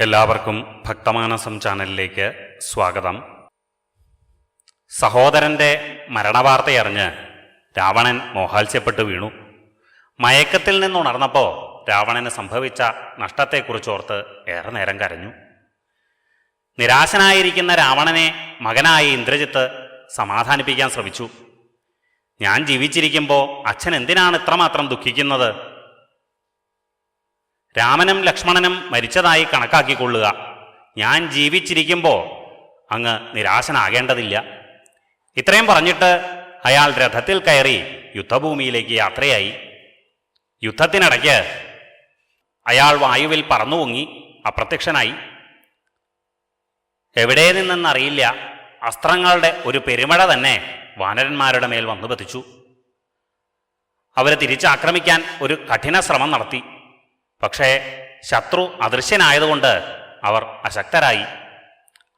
എല്ലാവർക്കും ഭക്തമാനസം ചാനലിലേക്ക് സ്വാഗതം. സഹോദരന്റെ മരണവാർത്തയറിഞ്ഞ് രാവണൻ മോഹാത്സ്യപ്പെട്ടു വീണു. മയക്കത്തിൽ നിന്നുണർന്നപ്പോൾ രാവണന് സംഭവിച്ച നഷ്ടത്തെക്കുറിച്ചോർത്ത് ഏറെ നേരം കരഞ്ഞു. നിരാശനായിരിക്കുന്ന രാവണനെ മകനായ ഇന്ദ്രജിത്ത് സമാധാനിപ്പിക്കാൻ ശ്രമിച്ചു. ഞാൻ ജീവിച്ചിരിക്കുമ്പോൾ അച്ഛൻ എന്തിനാണ് ഇത്രമാത്രം ദുഃഖിക്കുന്നത്? രാമനും ലക്ഷ്മണനും മരിച്ചതായി കണക്കാക്കിക്കൊള്ളുക. ഞാൻ ജീവിച്ചിരിക്കുമ്പോൾ അങ്ങ് നിരാശനാകേണ്ടതില്ല. ഇത്രയും പറഞ്ഞിട്ട് അയാൾ രഥത്തിൽ കയറി യുദ്ധഭൂമിയിലേക്ക് യാത്രയായി. യുദ്ധത്തിനിടയ്ക്ക് അയാൾ വായുവിൽ പറന്നു പൊങ്ങി അപ്രത്യക്ഷനായി. എവിടെ നിന്നെന്നറിയില്ല. അസ്ത്രങ്ങളുടെ ഒരു പെരുമഴ തന്നെ വാനരന്മാരുടെ മേൽ വന്നു പതിച്ചു. അവരെ തിരിച്ചാക്രമിക്കാൻ ഒരു കഠിന ശ്രമം നടത്തി. പക്ഷേ ശത്രു അദൃശ്യനായതുകൊണ്ട് അവർ അശക്തരായി.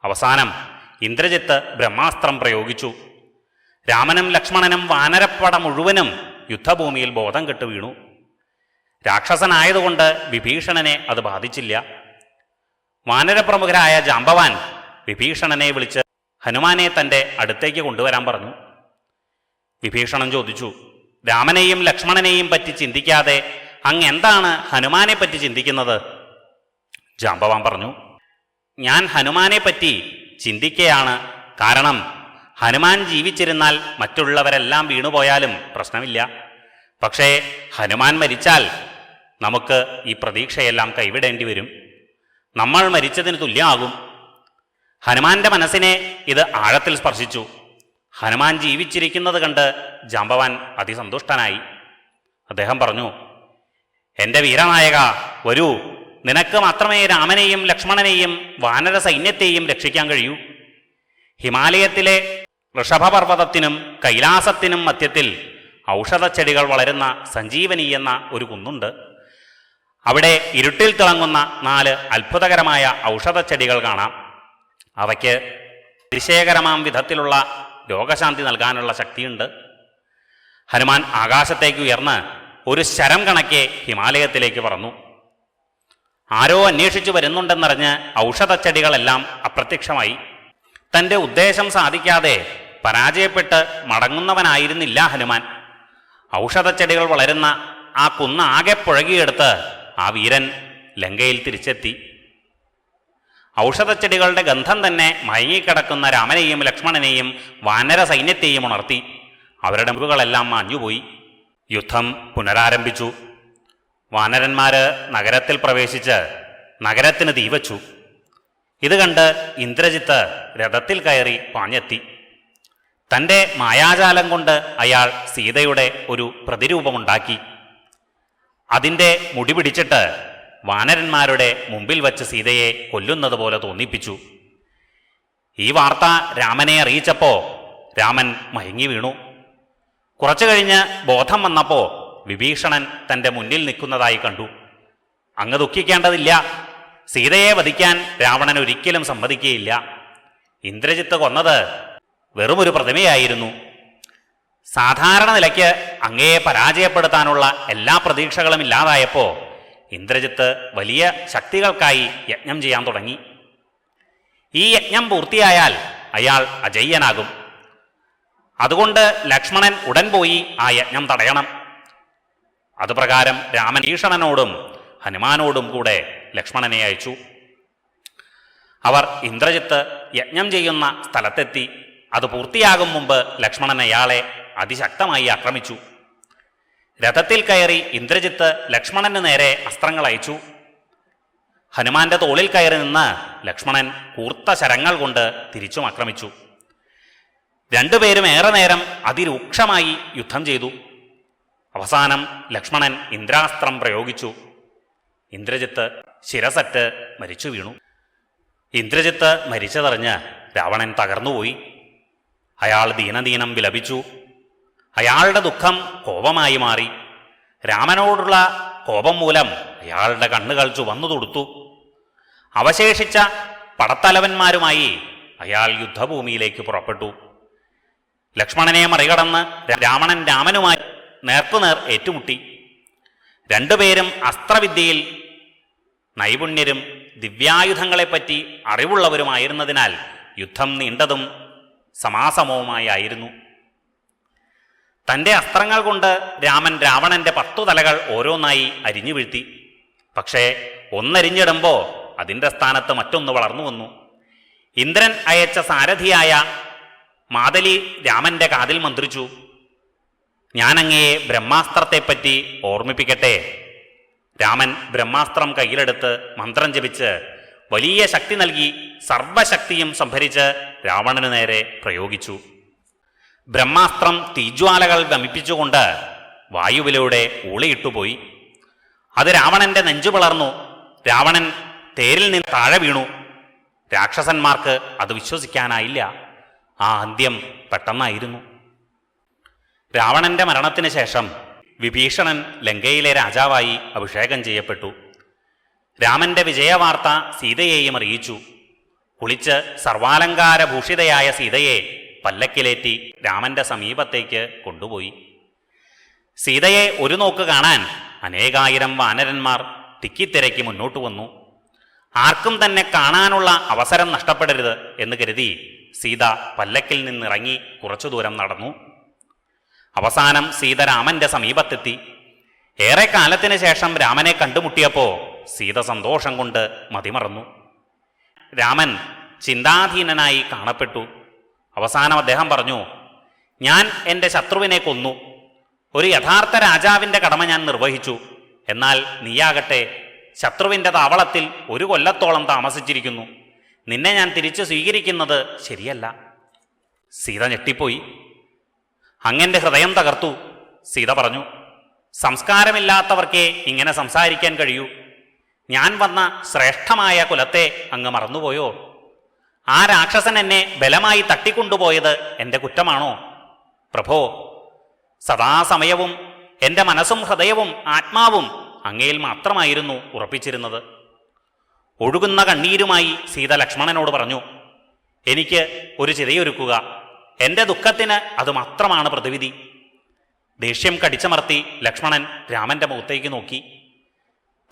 അവസാനം ഇന്ദ്രജിത്ത് ബ്രഹ്മാസ്ത്രം പ്രയോഗിച്ചു. രാമനും ലക്ഷ്മണനും വാനരപ്പട മുഴുവനും യുദ്ധഭൂമിയിൽ ബോധം കെട്ടു വീണു. രാക്ഷസനായതുകൊണ്ട് വിഭീഷണനെ അത് ബാധിച്ചില്ല. വാനരപ്രമുഖരായ ജാമ്പവാൻ വിഭീഷണനെ വിളിച്ച് ഹനുമാനെ തന്റെ അടുത്തേക്ക് കൊണ്ടുവരാൻ പറഞ്ഞു. വിഭീഷണൻ ചോദിച്ചു രാമനെയും ലക്ഷ്മണനെയും പറ്റി ചിന്തിക്കാതെ അങ്ങ് എന്താണ് ഹനുമാനെ പറ്റി ചിന്തിക്കുന്നത്? ജാമ്പവാൻ പറഞ്ഞു ഞാൻ ഹനുമാനെ പറ്റി ചിന്തിക്കുകയാണ് കാരണം ഹനുമാൻ ജീവിച്ചിരുന്നാൽ മറ്റുള്ളവരെല്ലാം വീണുപോയാലും പ്രശ്നമില്ല. പക്ഷേ ഹനുമാൻ മരിച്ചാൽ നമുക്ക് ഈ പ്രതീക്ഷയെല്ലാം കൈവിടേണ്ടി വരും. നമ്മൾ മരിച്ചതിന് തുല്യമാകും. ഹനുമാന്റെ മനസ്സിനെ ഇത് ആഴത്തിൽ സ്പർശിച്ചു. ഹനുമാൻ ജീവിച്ചിരിക്കുന്നത് കണ്ട് ജാമ്പവാൻ അതിസന്തുഷ്ടനായി. അദ്ദേഹം പറഞ്ഞു എന്റെ വീരനായക വരൂ. നിനക്ക് മാത്രമേ രാമനെയും ലക്ഷ്മണനെയും വാനര സൈന്യത്തെയും രക്ഷിക്കാൻ കഴിയൂ. ഹിമാലയത്തിലെ ഋഷഭപർവതത്തിനും കൈലാസത്തിനും മധ്യത്തിൽ ഔഷധച്ചെടികൾ വളരുന്ന സഞ്ജീവനി എന്ന ഒരു കുന്നുണ്ട്. അവിടെ ഇരുട്ടിൽ തിളങ്ങുന്ന നാല് അത്ഭുതകരമായ ഔഷധച്ചെടികൾ കാണാം. അവയ്ക്ക് അതിശയകരമാം വിധത്തിലുള്ള രോഗശാന്തി നൽകാനുള്ള ശക്തിയുണ്ട്. ഹനുമാൻ ആകാശത്തേക്ക് ഉയർന്ന് ഒരു ശരം കണക്കെ ഹിമാലയത്തിലേക്ക് പറന്നു. ആരോ അന്വേഷിച്ചു വരുന്നുണ്ടെന്നറിഞ്ഞ് ഔഷധച്ചെടികളെല്ലാം അപ്രത്യക്ഷമായി. തന്റെ ഉദ്ദേശം സാധിക്കാതെ പരാജയപ്പെട്ട് മടങ്ങുന്നവനായിരുന്നില്ല ഹനുമാൻ. ഔഷധച്ചെടികൾ വളരുന്ന ആ കുന്നാകെ ആകെ പുഴകിയെടുത്ത് ആ വീരൻ ലങ്കയിൽ തിരിച്ചെത്തി. ഔഷധച്ചെടികളുടെ ഗന്ധം തന്നെ മയങ്ങിക്കിടക്കുന്ന രാമനെയും ലക്ഷ്മണനെയും വാനര സൈന്യത്തെയും ഉണർത്തി. അവരുടെ മുഖുകളെല്ലാം മാഞ്ഞുപോയി. യുദ്ധം പുനരാരംഭിച്ചു. വാനരന്മാര് നഗരത്തിൽ പ്രവേശിച്ച് നഗരത്തിന് തീവച്ചു ഇത് കണ്ട് ഇന്ദ്രജിത്ത് രഥത്തിൽ കയറി പാഞ്ഞെത്തി. തന്റെ മായാജാലം കൊണ്ട് അയാൾ സീതയുടെ ഒരു പ്രതിരൂപമുണ്ടാക്കി. അതിന്റെ മുടി പിടിച്ചിട്ട് വാനരന്മാരുടെ മുമ്പിൽ വച്ച് സീതയെ കൊല്ലുന്നത് പോലെ തോന്നിപ്പിച്ചു. ഈ വാർത്ത രാമനെ അറിയിച്ചപ്പോ രാമൻ മയങ്ങി വീണു. കുറച്ചു കഴിഞ്ഞ് ബോധം വന്നപ്പോൾ വിഭീഷണൻ തന്റെ മുന്നിൽ നിൽക്കുന്നതായി കണ്ടു. അങ്ങ് ദുഃഖിക്കേണ്ടതില്ല. സീതയെ വധിക്കാൻ രാവണൻ ഒരിക്കലും സമ്മതിക്കുകയില്ല. ഇന്ദ്രജിത്ത് കൊന്നത് വെറുമൊരു പ്രതിമയായിരുന്നു. സാധാരണ നിലയ്ക്ക് അങ്ങയെ പരാജയപ്പെടുത്താനുള്ള എല്ലാ പ്രതീക്ഷകളും ഇല്ലാതായപ്പോ ഇന്ദ്രജിത്ത് വലിയ ശക്തികൾക്കായി യജ്ഞം ചെയ്യാൻ തുടങ്ങി. ഈ യജ്ഞം പൂർത്തിയായാൽ അയാൾ അജയ്യനാകും. അതുകൊണ്ട് ലക്ഷ്മണൻ ഉടൻ പോയി ആ യജ്ഞം തടയണം. അതുപ്രകാരം രാമൻ ഭീഷണനോടും ഹനുമാനോടും കൂടെ ലക്ഷ്മണനെ അയച്ചു. അവർ ഇന്ദ്രജിത്ത് യജ്ഞം ചെയ്യുന്ന സ്ഥലത്തെത്തി. അത് പൂർത്തിയാകും മുമ്പ് ലക്ഷ്മണൻ അയാളെ അതിശക്തമായി ആക്രമിച്ചു. രഥത്തിൽ കയറി ഇന്ദ്രജിത്ത് ലക്ഷ്മണന് നേരെ അസ്ത്രങ്ങൾ അയച്ചു. ഹനുമാന്റെ തോളിൽ കയറി നിന്ന് ലക്ഷ്മണൻ കൂർത്ത ശരങ്ങൾ കൊണ്ട് തിരിച്ചും ആക്രമിച്ചു. രണ്ടുപേരും ഏറെ നേരം അതിരൂക്ഷമായി യുദ്ധം ചെയ്തു. അവസാനം ലക്ഷ്മണൻ ഇന്ദ്രാസ്ത്രം പ്രയോഗിച്ചു. ഇന്ദ്രജിത്ത് ശിരസറ്റ് മരിച്ചു വീണു. ഇന്ദ്രജിത്ത് മരിച്ചതറിഞ്ഞ് രാവണൻ തകർന്നുപോയി. അയാൾ ദീനദീനം വിലപിച്ചു. അയാളുടെ ദുഃഖം കോപമായി മാറി. രാമനോടുള്ള കോപം മൂലം അയാളുടെ കണ്ണുകൾ ചുവന്നു തൊടുത്തു. അവശേഷിച്ച പടത്തലവന്മാരുമായി അയാൾ യുദ്ധഭൂമിയിലേക്ക് പുറപ്പെട്ടു. ലക്ഷ്മണനെ മറികടന്ന് രാവണൻ രാമനുമായി നേർക്കുനേർ ഏറ്റുമുട്ടി. രണ്ടുപേരും അസ്ത്രവിദ്യയിൽ നൈപുണ്യരും ദിവ്യായുധങ്ങളെപ്പറ്റി അറിവുള്ളവരുമായിരുന്നതിനാൽ യുദ്ധം നീണ്ടതും സമാസമവുമായിരുന്നു തന്റെ അസ്ത്രങ്ങൾ കൊണ്ട് രാമൻ രാവണന്റെ പത്തു തലകൾ ഓരോന്നായി അരിഞ്ഞു വീഴ്ത്തി. പക്ഷേ ഒന്നരിഞ്ഞിടുമ്പോൾ അതിന്റെ സ്ഥാനത്ത് മറ്റൊന്ന് വളർന്നു വന്നു. ഇന്ദ്രൻ അയച്ച സാരഥിയായ മാതലി രാമന്റെ കാതിൽ മന്ത്രിച്ചു. ഞാനങ്ങയെ ബ്രഹ്മാസ്ത്രത്തെപ്പറ്റി ഓർമ്മിപ്പിക്കട്ടെ. രാമൻ ബ്രഹ്മാസ്ത്രം കയ്യിലെടുത്ത് മന്ത്രം ജപിച്ച് വലിയ ശക്തി നൽകി സർവശക്തിയും സംഭരിച്ച് രാവണനു നേരെ പ്രയോഗിച്ചു. ബ്രഹ്മാസ്ത്രം തീജ്വാലകൾ ദമിപ്പിച്ചുകൊണ്ട് വായുവിലൂടെ ഊളിയിട്ടുപോയി. അത് രാവണന്റെ നെഞ്ചു പിളർന്നു. രാവണൻ തേരിൽ നിന്ന് താഴെ വീണു. രാക്ഷസന്മാർക്ക് അത് വിശ്വസിക്കാനായില്ല. ആ അന്ത്യം പെട്ടെന്നായിരുന്നു. രാവണന്റെ മരണത്തിന് ശേഷം വിഭീഷണൻ ലങ്കയിലെ രാജാവായി അഭിഷേകം ചെയ്യപ്പെട്ടു. രാമന്റെ വിജയവാർത്ത സീതയെയും അറിയിച്ചു. കുളിച്ച് സർവാലങ്കാരഭൂഷിതയായ സീതയെ പല്ലക്കിലേറ്റി രാമന്റെ സമീപത്തേക്ക് കൊണ്ടുപോയി. സീതയെ ഒരു നോക്ക് കാണാൻ അനേകായിരം വാനരന്മാർ തിക്കിത്തിരക്കി മുന്നോട്ട് വന്നു. ആർക്കും തന്നെ കാണാനുള്ള അവസരം നഷ്ടപ്പെടരുത് എന്ന് കരുതി സീത പല്ലക്കിൽ നിന്നിറങ്ങി കുറച്ചു ദൂരം നടന്നു. അവസാനം സീത രാമന്റെ സമീപത്തെത്തി. ഏറെ കാലത്തിന് ശേഷം രാമനെ കണ്ടുമുട്ടിയപ്പോൾ സീത സന്തോഷം കൊണ്ട് മതിമറന്നു. രാമൻ ചിന്താധീനനായി കാണപ്പെട്ടു. അവസാനം അദ്ദേഹം പറഞ്ഞു ഞാൻ എന്റെ ശത്രുവിനെ കൊന്നു. ഒരു യഥാർത്ഥ രാജാവിന്റെ കടമ ഞാൻ നിർവഹിച്ചു. എന്നാൽ നീയാകട്ടെ ശത്രുവിന്റെ താവളത്തിൽ ഒരു കൊല്ലത്തോളം താമസിച്ചിരിക്കുന്നു. നിന്നെ ഞാൻ തിരിച്ചു സ്വീകരിക്കുന്നത് ശരിയല്ല. സീത ഞെട്ടിപ്പോയി. അങ്ങന്റെ ഹൃദയം തകർത്തു. സീത പറഞ്ഞു സംസ്കാരമില്ലാത്തവർക്കേ ഇങ്ങനെ സംസാരിക്കാൻ കഴിയൂ. ഞാൻ വന്ന ശ്രേഷ്ഠമായ കുലത്തെ അങ്ങ് മറന്നുപോയോ? ആ രാക്ഷസൻ എന്നെ ബലമായി തട്ടിക്കൊണ്ടുപോയത് എന്റെ കുറ്റമാണോ? പ്രഭോ സദാസമയവും എന്റെ മനസ്സും ഹൃദയവും ആത്മാവും അങ്ങയിൽ മാത്രമായിരുന്നു ഉറപ്പിച്ചിരുന്നത്. ഒഴുകുന്ന കണ്ണീരുമായി സീത ലക്ഷ്മണനോട് പറഞ്ഞു എനിക്ക് ഒരു ചിതയൊരുക്കുക. എന്റെ ദുഃഖത്തിന് അത് മാത്രമാണ് പ്രതിവിധി. ദേഷ്യം കടിച്ചമർത്തി ലക്ഷ്മണൻ രാമന്റെ മുഖത്തേക്ക് നോക്കി.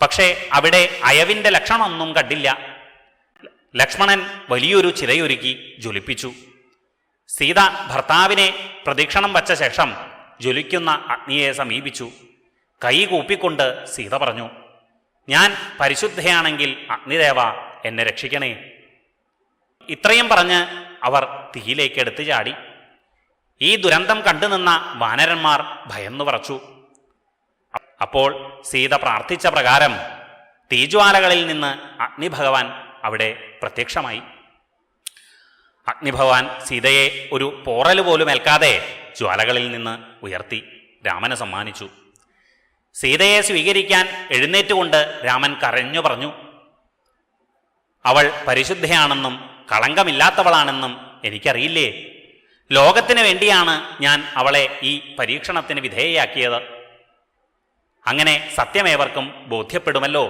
പക്ഷേ അവിടെ അയവിന്റെ ലക്ഷണമൊന്നും കണ്ടില്ല. ലക്ഷ്മണൻ വലിയൊരു ചിതയൊരുക്കി ജ്വലിപ്പിച്ചു. സീത ഭർത്താവിനെ പ്രദക്ഷിണം വച്ച ശേഷം ജ്വലിക്കുന്ന അഗ്നിയെ സമീപിച്ചു. കൈ കൂപ്പിക്കൊണ്ട് സീത പറഞ്ഞു ഞാൻ പരിശുദ്ധയാണെങ്കിൽ അഗ്നിദേവ എന്നെ രക്ഷിക്കണേ. ഇത്രയും പറഞ്ഞ് അവർ തീയിലേക്ക് എടുത്തു ചാടി. ഈ ദുരന്തം കണ്ടുനിന്ന വാനരന്മാർ ഭയന്നു പറച്ചു അപ്പോൾ സീത പ്രാർത്ഥിച്ച പ്രകാരം തീജ്വാലകളിൽ നിന്ന് അഗ്നിഭഗവാൻ അവിടെ പ്രത്യക്ഷമായി. അഗ്നിഭഗവാൻ സീതയെ ഒരു പോറൽ പോലും ഏൽക്കാതെ ജ്വാലകളിൽ നിന്ന് ഉയർത്തി രാമനെ സമ്മാനിച്ചു. സീതയെ സ്വീകരിക്കാൻ എഴുന്നേറ്റുകൊണ്ട് രാമൻ കരഞ്ഞു പറഞ്ഞു അവൾ പരിശുദ്ധയാണെന്നും കളങ്കമില്ലാത്തവളാണെന്നും എനിക്കറിയില്ലേ? ലോകത്തിന് വേണ്ടിയാണ് ഞാൻ അവളെ ഈ പരീക്ഷണത്തിന് വിധേയയാക്കിയത്. അങ്ങനെ സത്യമേവർക്കും ബോധ്യപ്പെടുമല്ലോ.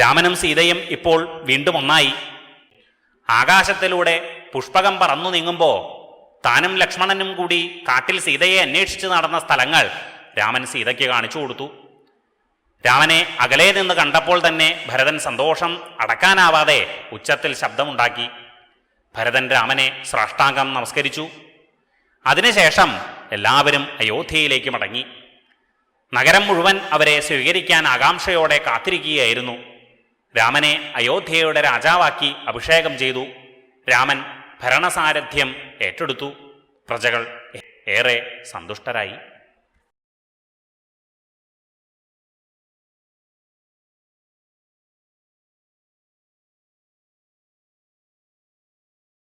രാമനും സീതയും ഇപ്പോൾ വീണ്ടും ഒന്നായി. ആകാശത്തിലൂടെ പുഷ്പകം പറന്നു നീങ്ങുമ്പോൾ താനും ലക്ഷ്മണനും കൂടി കാട്ടിൽ സീതയെ അന്വേഷിച്ച് നടന്ന സ്ഥലങ്ങൾ രാമൻ സീതയ്ക്ക് കാണിച്ചു കൊടുത്തു. രാമനെ അകലെ നിന്ന് കണ്ടപ്പോൾ തന്നെ ഭരതൻ സന്തോഷം അടക്കാനാവാതെ ഉച്ചത്തിൽ ശബ്ദമുണ്ടാക്കി. ഭരതൻ രാമനെ സ്രാഷ്ടാംഗം നമസ്കരിച്ചു. അതിനുശേഷം എല്ലാവരും അയോധ്യയിലേക്ക് മടങ്ങി. നഗരം മുഴുവൻ അവരെ സ്വീകരിക്കാൻ ആകാംക്ഷയോടെ കാത്തിരിക്കുകയായിരുന്നു. രാമനെ അയോധ്യയുടെ രാജാവാക്കി അഭിഷേകം ചെയ്തു. രാമൻ ഭരണസാരഥ്യം ഏറ്റെടുത്തു. പ്രജകൾ ഏറെ സന്തുഷ്ടരായി.